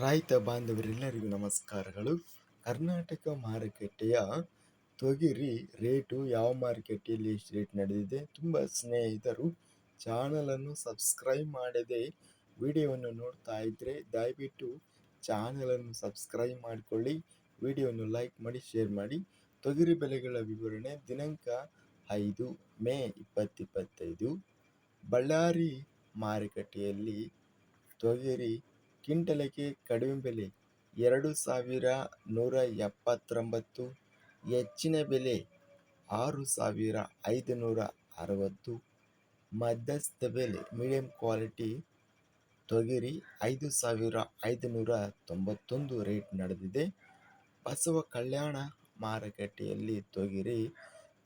ರೈತ ಬಾಂಧವರೆಲ್ಲರಿಗೂ ನಮಸ್ಕಾರಗಳು. ಕರ್ನಾಟಕ ಮಾರುಕಟ್ಟೆಯ ತೊಗರಿ ರೇಟು ಯಾವ ಮಾರುಕಟ್ಟೆಯಲ್ಲಿ ಎಷ್ಟು ರೇಟ್ ನಡೆದಿದೆ ತುಂಬ ಸ್ನೇಹಿತರು ಚಾನಲನ್ನು ಸಬ್ಸ್ಕ್ರೈಬ್ ಮಾಡದೆ ವಿಡಿಯೋವನ್ನು ನೋಡ್ತಾ ಇದ್ದರೆ ದಯವಿಟ್ಟು ಚಾನಲನ್ನು ಸಬ್ಸ್ಕ್ರೈಬ್ ಮಾಡಿಕೊಳ್ಳಿ, ವಿಡಿಯೋವನ್ನು ಲೈಕ್ ಮಾಡಿ ಶೇರ್ ಮಾಡಿ. ತೊಗರಿ ಬೆಲೆಗಳ ವಿವರಣೆ ದಿನಾಂಕ ಐದು ಮೇ ಇಪ್ಪತ್ತಿಪ್ಪತ್ತೈದು ಬಳ್ಳಾರಿ ಮಾರುಕಟ್ಟೆಯಲ್ಲಿ ತೊಗರಿ ಕ್ವಿಂಟಲಿಗೆ ಕಡಿಮೆ ಬೆಲೆ ಎರಡು ಸಾವಿರ ನೂರ ಎಪ್ಪತ್ತೊಂಬತ್ತು, ಹೆಚ್ಚಿನ ಬೆಲೆ ಆರು ಸಾವಿರ ಐದುನೂರ ಅರವತ್ತು, ಮಧ್ಯಸ್ಥ ಬೆಲೆ ಮೀಡಿಯಂ ಕ್ವಾಲಿಟಿ ತೊಗರಿ ಐದು ಸಾವಿರ ಐದುನೂರ ತೊಂಬತ್ತೊಂದು ರೇಟ್ ನಡೆದಿದೆ. ಬಸವ ಕಲ್ಯಾಣ ಮಾರುಕಟ್ಟೆಯಲ್ಲಿ ತೊಗರಿ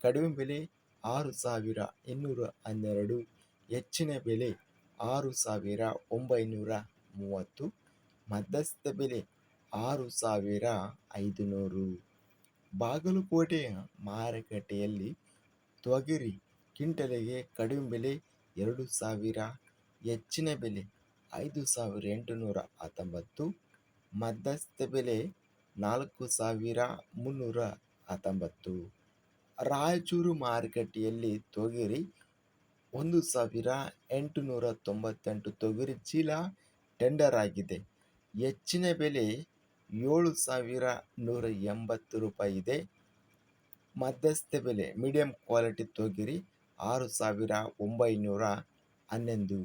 ಕಡಿಮೆ ಬೆಲೆ ಆರು ಸಾವಿರ ಇನ್ನೂರ ಹನ್ನೆರಡು, ಹೆಚ್ಚಿನ ಬೆಲೆ ಆರು ಸಾವಿರ ಒಂಬೈನೂರ ಮೂವತ್ತು, ಮಧ್ಯಸ್ಥ ಬೆಲೆ ಆರು ಸಾವಿರ ಐದುನೂರು. ಬಾಗಲಕೋಟೆಯ ಮಾರುಕಟ್ಟೆಯಲ್ಲಿ ತೊಗರಿ ಕ್ವಿಂಟಲಿಗೆ ಕಡಿಮೆ ಬೆಲೆ ಎರಡು ಸಾವಿರ, ಹೆಚ್ಚಿನ ಬೆಲೆ ಐದು ಸಾವಿರ ಎಂಟುನೂರ ಹತ್ತೊಂಬತ್ತು, ಮಧ್ಯಸ್ಥ ಬೆಲೆ ನಾಲ್ಕು ಸಾವಿರ ಮುನ್ನೂರ ಹತ್ತೊಂಬತ್ತು. ರಾಯಚೂರು ಮಾರುಕಟ್ಟೆಯಲ್ಲಿ ತೊಗರಿ ಒಂದು ಸಾವಿರ ಎಂಟುನೂರ ತೊಂಬತ್ತೆಂಟು ತೊಗರಿ ಚೀಲ ಟೆಂಡರ್ ಆಗಿದೆ. ಹೆಚ್ಚಿನ ಬೆಲೆ ಏಳು ಸಾವಿರ ನೂರ ಎಂಬತ್ತು ರೂಪಾಯಿ ಇದೆ. ಮಧ್ಯಸ್ಥ ಬೆಲೆ ಮೀಡಿಯಂ ಕ್ವಾಲಿಟಿ ತೋಗಿರಿ ಆರು ಸಾವಿರ ಒಂಬೈನೂರ ಹನ್ನೊಂದು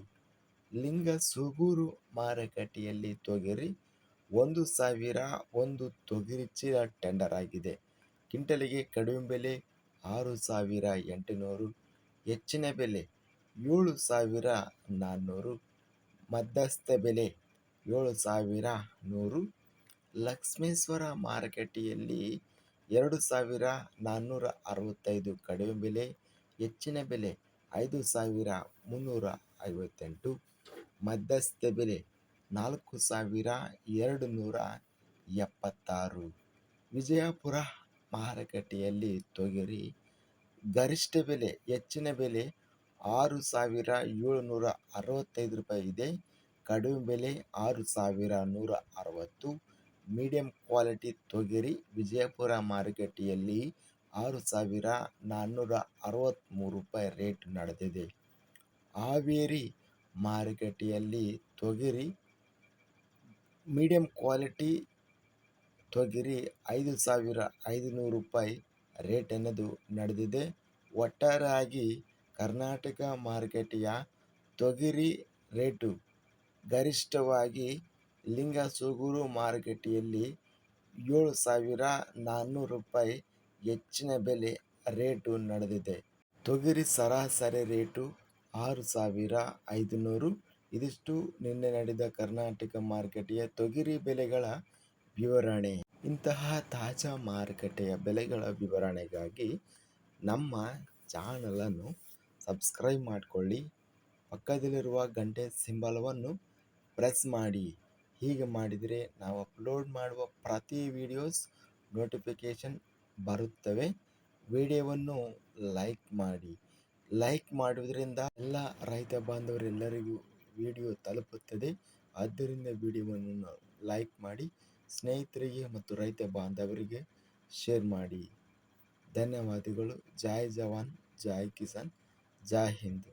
ಲಿಂಗ ಸೂಗೂರು ಮಾರುಕಟ್ಟೆಯಲ್ಲಿ ತೊಗರಿ ಒಂದು ಸಾವಿರ ಒಂದು ತೊಗರಿ ಚೀಲ ಟೆಂಡರ್ ಆಗಿದೆ. ಕ್ವಿಂಟಲಿಗೆ ಕಡಿಮೆ ಬೆಲೆ ಆರು ಸಾವಿರ ಎಂಟುನೂರು ಹೆಚ್ಚಿನ ಬೆಲೆ ಏಳು ಸಾವಿರ ನಾನ್ನೂರು ಮಧ್ಯಸ್ಥ ಬೆಲೆ ಏಳು ಸಾವಿರ ನೂರು. ಲಕ್ಷ್ಮೇಶ್ವರ ಮಾರುಕಟ್ಟೆಯಲ್ಲಿ ಎರಡು ಸಾವಿರ ನಾನ್ನೂರ ಅರವತ್ತೈದು ಕಡಿಮೆ ಬೆಲೆ, ಹೆಚ್ಚಿನ ಬೆಲೆ ಐದು ಸಾವಿರ ಮುನ್ನೂರ ಐವತ್ತೆಂಟು. ಮಧ್ಯಸ್ಥ ಬೆಲೆ ನಾಲ್ಕು ಸಾವಿರ ಎರಡು ನೂರ ಎಪ್ಪತ್ತಾರು. ವಿಜಯಪುರ ಮಾರುಕಟ್ಟೆಯಲ್ಲಿ ತೊಗರಿ ಗರಿಷ್ಠ ಬೆಲೆ, ಹೆಚ್ಚಿನ ಬೆಲೆ ಆರು ಸಾವಿರ ಏಳುನೂರ ಅರವತ್ತೈದು ರೂಪಾಯಿ ಇದೆ. ಕಡಿಮೆ ಬೆಲೆ ಆರು ಸಾವಿರ ನೂರ ಅರವತ್ತು. ಮೀಡಿಯಂ ಕ್ವಾಲಿಟಿ ತೊಗರಿ ವಿಜಯಪುರ ಮಾರುಕಟ್ಟೆಯಲ್ಲಿ ಆರು ಸಾವಿರ ನಾನ್ನೂರ ಅರವತ್ತ್ಮೂರು ರೂಪಾಯಿ ರೇಟ್ ನಡೆದಿದೆ. ಹಾವೇರಿ ಮಾರುಕಟ್ಟೆಯಲ್ಲಿ ತೊಗರಿ ಮೀಡಿಯಂ ಕ್ವಾಲಿಟಿ ತೊಗರಿ ಐದು ಸಾವಿರ ಐದುನೂರು ರೂಪಾಯಿ ರೇಟ್ ಅನ್ನೋದು ನಡೆದಿದೆ. ಒಟ್ಟಾರೆಯಾಗಿ ಕರ್ನಾಟಕ ಮಾರುಕಟ್ಟೆಯ ತೊಗರಿ ರೇಟು ಗರಿಷ್ಠವಾಗಿ ಲಿಂಗಸೂಗೂರು ಮಾರುಕಟ್ಟೆಯಲ್ಲಿ ಏಳು ಸಾವಿರ ನಾನ್ನೂರು ರೂಪಾಯಿ ಹೆಚ್ಚಿನ ಬೆಲೆ ರೇಟು ನಡೆದಿದೆ. ತೊಗರಿ ಸರಾಸರಿ ರೇಟು ಆರು ಸಾವಿರ ಐದುನೂರು. ಇದಿಷ್ಟು ನಿನ್ನೆ ನಡೆದ ಕರ್ನಾಟಕ ಮಾರುಕಟ್ಟೆಯ ತೊಗರಿ ಬೆಲೆಗಳ ವಿವರಣೆ. ಇಂತಹ ತಾಜಾ ಮಾರುಕಟ್ಟೆಯ ಬೆಲೆಗಳ ವಿವರಣೆಗಾಗಿ ನಮ್ಮ ಚಾನಲನ್ನು ಸಬ್ಸ್ಕ್ರೈಬ್ ಮಾಡಿಕೊಳ್ಳಿ. ಪಕ್ಕದಲ್ಲಿರುವ ಗಂಟೆ ಸಿಂಬಲವನ್ನು ಪ್ರೆಸ್ ಮಾಡಿ. ಹೀಗೆ ಮಾಡಿದರೆ ನಾವು ಅಪ್ಲೋಡ್ ಮಾಡುವ ಪ್ರತಿ ವಿಡಿಯೋಸ್ ನೋಟಿಫಿಕೇಷನ್ ಬರುತ್ತವೆ. ವಿಡಿಯೋವನ್ನು ಲೈಕ್ ಮಾಡಿ. ಲೈಕ್ ಮಾಡುವುದರಿಂದ ಎಲ್ಲ ರೈತ ಬಾಂಧವರೆಲ್ಲರಿಗೂ ವಿಡಿಯೋ ತಲುಪುತ್ತದೆ. ಆದ್ದರಿಂದ ವಿಡಿಯೋವನ್ನು ಲೈಕ್ ಮಾಡಿ, ಸ್ನೇಹಿತರಿಗೆ ಮತ್ತು ರೈತ ಬಾಂಧವರಿಗೆ ಶೇರ್ ಮಾಡಿ. ಧನ್ಯವಾದಗಳು. ಜೈ ಜವಾನ್, ಜೈ ಕಿಸಾನ್. ಜೈ ಹಿಂದ್